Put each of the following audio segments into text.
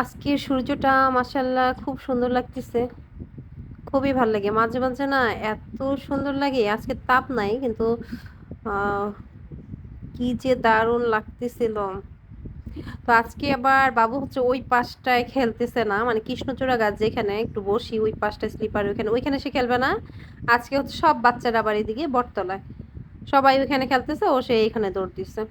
আজকের সূর্যটা মাসাল্লাহ খুব সুন্দর লাগতেছে। খুবই ভালো লাগে। মাঝে মাঝে না এত সুন্দর লাগে, আজকে তাপ নাই কিন্তু কি যে দারুণ লাগতেছিল। তো আজকে আবার বাবু হচ্ছে ওই পাশটায় খেলতেছে না মানে কৃষ্ণচূড়া গাছ যেখানে একটু বসি, ওই পাশটায় স্লিপার ওইখানে ওইখানে সে খেলবে না। আজকে হচ্ছে সব বাচ্চারা আবার এদিকে বটতলায়। সবাই ওইখানে খেলতেছে, ও সে এইখানে দৌড় দিচ্ছে।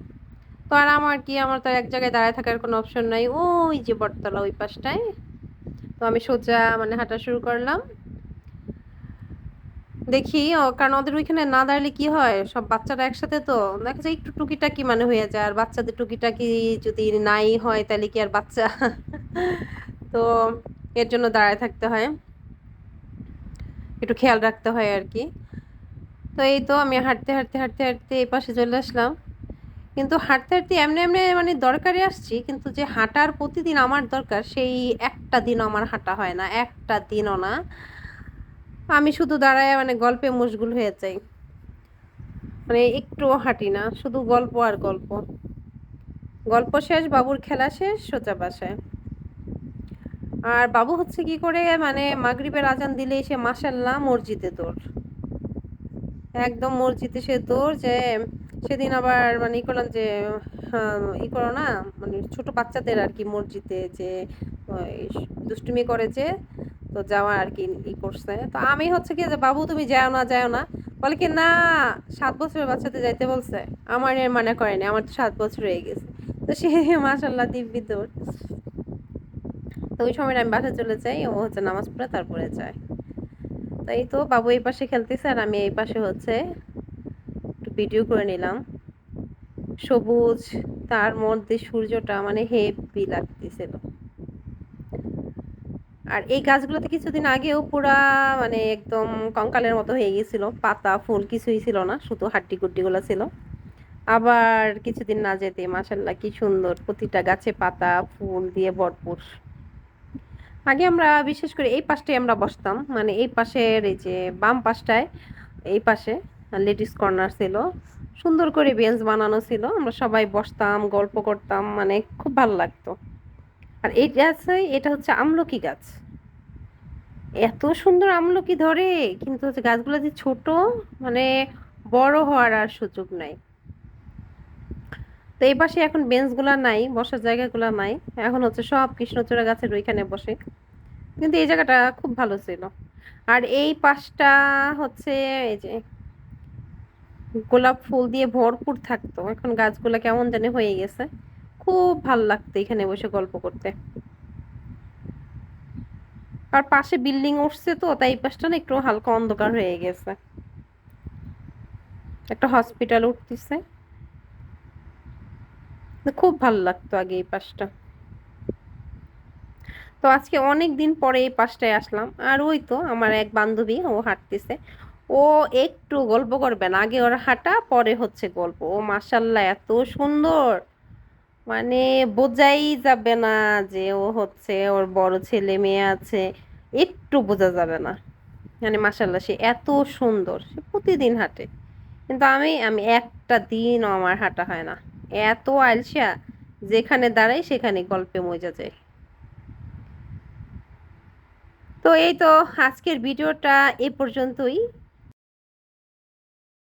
তো আর আমার কি, আমার তো এক জায়গায় দাঁড়ায় থাকার কোনো অপশন নাই। ওই যে বটতলা ওই পাশটায়। তো আমি সোজা মানে হাঁটা শুরু করলাম। দেখি কারণ ওদের ওইখানে না দাঁড়ালে কি হয়? সব বাচ্চারা একসাথে তো। দেখা যায় একটু টুকিটাকি মানে হয়ে যায়। আর বাচ্চাদের টুকিটাকি যদি নাই হয়, তাহলে কি আর বাচ্চা? তো এর জন্য দাঁড়ায় থাকতে হয়। একটু খেয়াল রাখতে হয় আর কি। তো এই তো আমি হাঁটতে হাঁটতে হাঁটতে হাঁটতে এই পাশে চলে আসলাম। কিন্তু হাঁটতে হাঁটতে এমনি এমনি মানে দরকারে আসছি, কিন্তু যে হাঁটার প্রতিদিন আমার দরকার, সেই একটা দিন আমার হাঁটা হয় না, একটা দিনও না। আমি শুধু দাঁড়ায় মানে গল্পে মশগুল হয়ে যাই। মানে একটুও হাঁটি না, শুধু গল্প আর গল্প। গল্প শেষ, বাবুর খেলা শেষ, সোজা বাসায়। আর বাবু হচ্ছে কি করে মানে মাগরিবের আজান দিলে সে মাসাল্লাহ মসজিদে দৌড়। একদম মসজিদে সে দৌড় যে সেদিন আবার মানে ই করলাম যে ই করো না মানে ছোট বাচ্চাদের আর কি মসজিদে যে দুষ্টুমি করে যে, তো যাওয়া আর কি ই করছে। তো আমি হচ্ছে কি যে, বাবু, তুমি যাও না যাও না। বলে কি, না, সাত বছরের বাচ্চাদের যাইতে বলছে। আমার এর মানে করেনি আমার তো সাত বছর হয়ে গেছে। তো সে মাসাল্লাহ দিব্যি দৌড় তো ওই সময় আমি বাসায় চলে যাই, ও হচ্ছে নামাজ পড়ে, তারপরে যায়। তাই তো বাবু এই পাশে খেলতেছে আর আমি এই পাশে হচ্ছে ভিডিও করে নিলাম। সবুজ, তার মধ্যে সূর্যটা মানে হেভি লাগতেছিল। আর এই গাছগুলোতে কিছুদিন আগেও পুরা মানে একদম কঙ্কালের মতো হয়ে গেছিল। পাতা, ফুল কিছুই ছিল না, শুধু হাড্ডি গুড্ডিগুলো ছিল। আবার কিছুদিন না যেতে মাসাল্লাহ কি সুন্দর প্রতিটা গাছে পাতা, ফুল দিয়ে ভরপুর। আগে আমরা বিশেষ করে এই পাশটায় আমরা বসতাম। মানে এই পাশের এই যে বাম পাশটায়, এই পাশে লেডিস কর্নার ছিল। সুন্দর করে বেঞ্চ বানানো ছিল। আমরা সবাই বসতাম, গল্প করতাম মানে খুব ভালো লাগতো। আর এই গাছে এটা হচ্ছে আমলকি গাছ। এত সুন্দর আমলকি ধরে, কিন্তু হচ্ছে গাছগুলো যে ছোট মানে বড় হওয়ার আর সুযোগ নাই। তো এই পাশে এখন বেঞ্চগুলো নাই, বসার জায়গাগুলো নাই। এখন হচ্ছে সব কৃষ্ণচূড়া গাছের ওইখানে বসে। কিন্তু এই জায়গাটা খুব ভালো ছিল। আর এই পাশটা হচ্ছে, এই যে গোলাপ ফুল দিয়ে ভরপুর থাকতো। এখন গাছগুলো কেমন জানি হয়ে গেছে। খুব ভালো লাগতো এখানে বসে গল্প করতে। আর পাশে বিল্ডিং উঠছে তো, তাই পাশটা না একটু হালকা অন্ধকার হয়ে গেছে। একটা হসপিটাল উঠতেছে। খুব ভালো লাগতো আগে এই পাশটা। তো আজকে অনেক দিন পরে এই পাশটায় আসলাম। আর ওই তো আমার এক বান্ধবী, ও হাঁটতেছে। ও একটু গল্প করবে না, আগে ওর হাঁটা, পরে হচ্ছে গল্প। ও মাসাল্লাহ এত সুন্দর। মানে বোঝাই যাবে না যে ও হচ্ছে ওর বড় ছেলে মেয়ে আছে, একটু বোঝা যাবে না। মানে মাসাল্লাহ সে এত সুন্দর, সে প্রতিদিন হাঁটে। কিন্তু আমি আমি একটা দিনও আমার হাঁটা হয় না। এত আলসিয়া, যেখানে দাঁড়াই সেখানে গল্পে মজা যায়। তো এই তো আজকের ভিডিওটা এ পর্যন্তই।